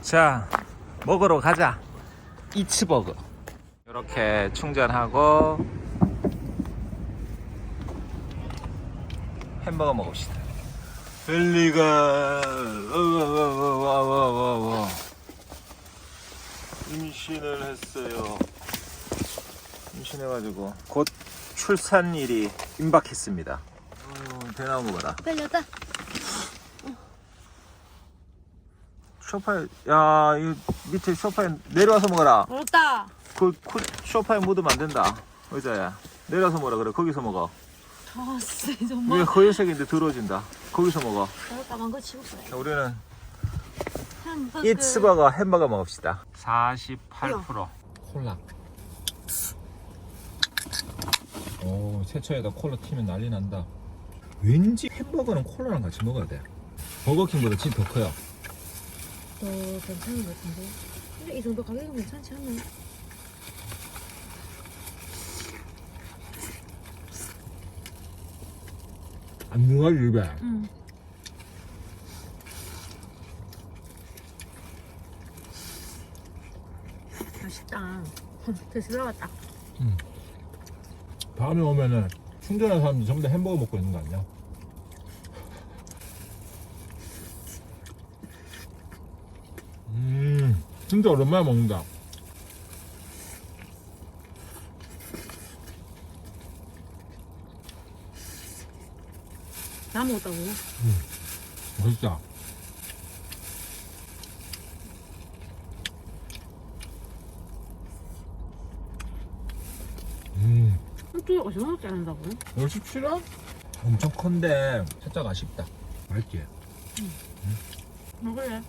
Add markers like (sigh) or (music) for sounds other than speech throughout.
자 먹으러 가자. 이츠버거. 이렇게 충전하고 햄버거 먹읍시다. 벨리가 와와와와와와 임신을 했어요. 임신해가지고 곧 출산일이 임박했습니다. 어, 대나무 먹어라. 걸렸다. 소파에 야 이 밑에 소파에 내려와서 먹어라. 먹었다. 그, 그 소파에 묻으면 안 된다. 의자야 내려서 먹어라. 그래 거기서 먹어. 아, 쎄, 위에 정말. 허유색인데 더러워진다. 거기서 먹어. 먹었다, 망고 치웠어요. 자, 우리는. 이츠버거 햄버거 먹읍시다. 48% 콜라. 오 세차에다 콜라 튀면 난리 난다. 왠지 햄버거는 콜라랑 같이 먹어야 돼. 버거킹보다 진짜 더 커요 더 괜찮은 것 같은데. 근데 이 정도 가격은 괜찮지 않나? 안 누가 입에 응. 맛있다. (laughs) 다시 들어갔다. 다음에 오면은 충전한 사람들 전부 다 햄버거 먹고 있는 거 아니야? 음, 진짜 오랜만에 먹는다. 다 먹었다고? 맛있다. 음, 또 어디서 먹지 않는다고? 57원? 엄청 큰데 살짝 아쉽다. 맛있지? 먹을래?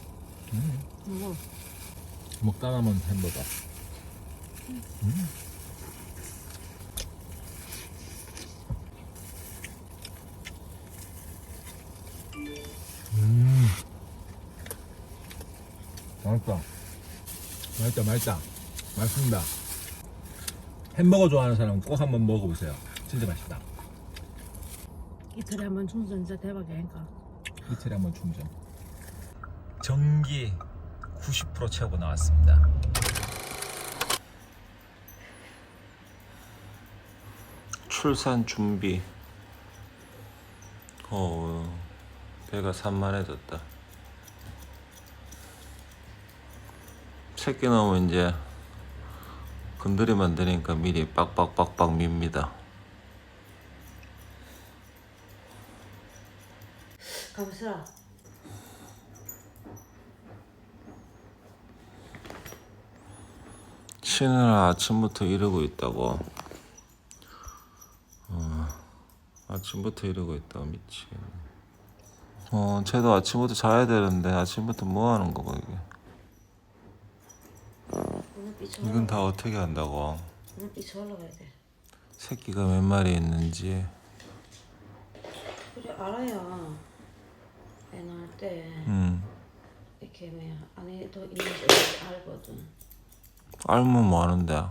음. 먹어. 먹다 남은 햄버거. 음. 음. 맛있다. 맛있다, 맛있다. 맛있습니다. 햄버거 좋아하는 사람은 꼭 한번 먹어보세요. 진짜 맛있다. 이틀에 한 번 충전 진짜 대박이니까. 이틀에 한 번 충전. 전기 90% 채우고 나왔습니다. 출산 준비. 어, 배가 산만해졌다. 새끼 나오면 이제 건드리면 안 되니까 미리 빡빡빡빡 밉니다. 가보시라. 신은 아침부터 이러고 있다고. 어, 아침부터 이러고 있다 미치. 어, 쟤도 아침부터 자야 되는데 아침부터 뭐 하는 거고 이게? 이건 다 어떻게 한다고? 삐쳐 올라가야 돼. 새끼가 몇 마리 있는지. 그래 알아야 애 낳을 때 음, 이렇게 뭐야 안에 더 있는 거 알거든. 알면 뭐 하는데?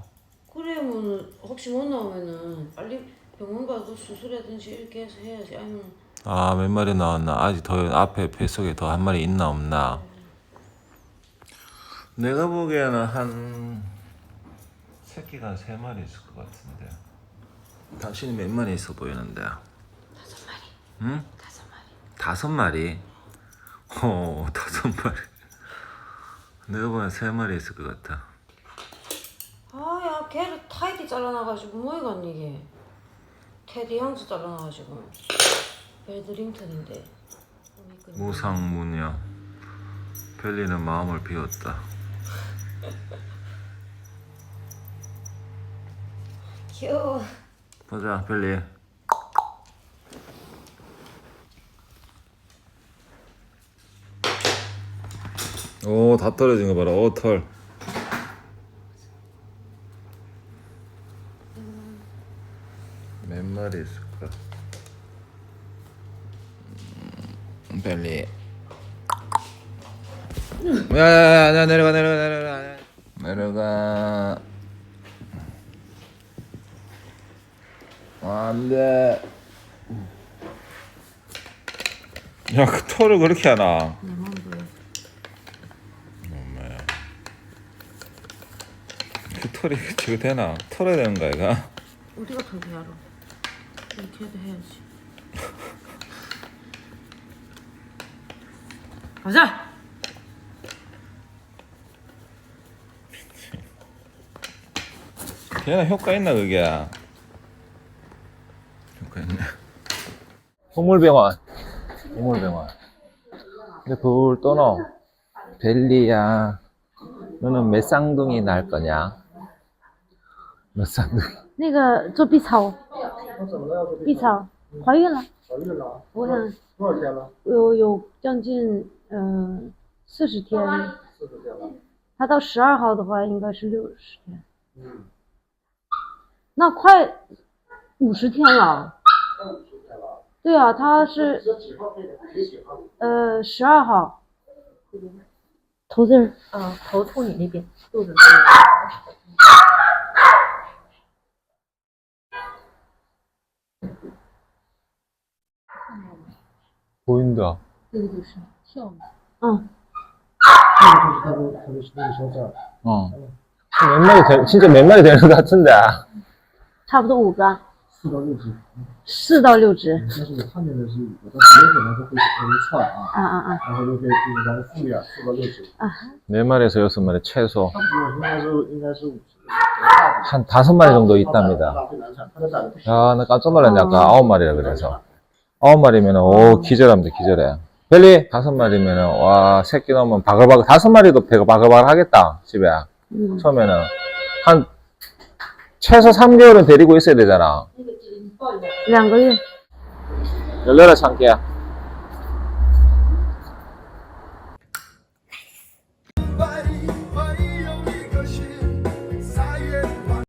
그러면 혹시 못 나오면은 빨리 병원 가서 수술하든지 이렇게 해서 해야지. 아니면 아, 몇 마리 나왔나? 아직 더 앞에 뱃속에 더 한 마리 있나 없나? 내가 보기에는 한 새끼가 한세 마리 있을 것 같은데. 당신이 몇 마리 있어 보이는데? 다섯 마리. 응? 다섯 마리. 다섯 마리? 어, 다섯 마리. 내가 보기엔 세 마리 있을 것 같아. 아야 걔를 타이트 잘라놔가지고 뭐이간 이게. 테디 향수 잘라놔가지고. 벨드링턴인데. 무상무녀. 벨리는 마음을 비웠다. (laughs) 귀여워. 보자, 벨리. 오, 다 떨어진 거 봐라. 오, 털. 별리. 야야야 내려가 내려가 내려가 내려가. 아, 안돼. 야, 그 토를 그렇게 하나. 그 털이 지금 되나? 털어야 되는 거야, 이가? 우리가 더게 알아. 이렇게 해도 해야지. 가자. 걔나 효과 있나 그게? 효과 있네. 동물병원. 동물병원. 근데 불 떠노. 벨리야. 너는 몇 쌍둥이 낳을 거냐? 몇 쌍둥이? 那个做 B 超，B 超怀孕了，怀孕了，我想多少天了？有有将近 嗯四十天，四十天了。她到十二号的话应该是六十天，嗯，那快五十天了。快五十天了。对啊，她是这几号费的？几几号？呃十二号，头这儿嗯，头冲你那边，肚子 (laughs) 보인다. 这个就是跳舞。嗯，这个就是他的他的那个小崽儿。 어. 몇 마리 되, 진짜 몇 마리 되는 것 같은데. 差不多五个，四到六只，四到六只，但是我看见的是五个，但是有可能它会会窜啊，啊啊啊然后就会就是咱们复眼四到六只， 네 마리에서 여섯 마리 최소 差不多应该是应该是五只，大 한 다섯 마리 정도 있답니다. 大最难产，它的崽子不小。 야, 나 깜짝 놀랐네. 아까 아홉 마리라 그래서. 아홉 마리면은, 오, 기절합니다, 기절해. 별리 다섯 마리면은 와 새끼 나오면 바글바글 다섯 마리도 배가 바글바글 하겠다 집에. 음. 처음에는. 한 최소 3개월은 데리고 있어야 되잖아. 그냥 그래 열려라 창기야.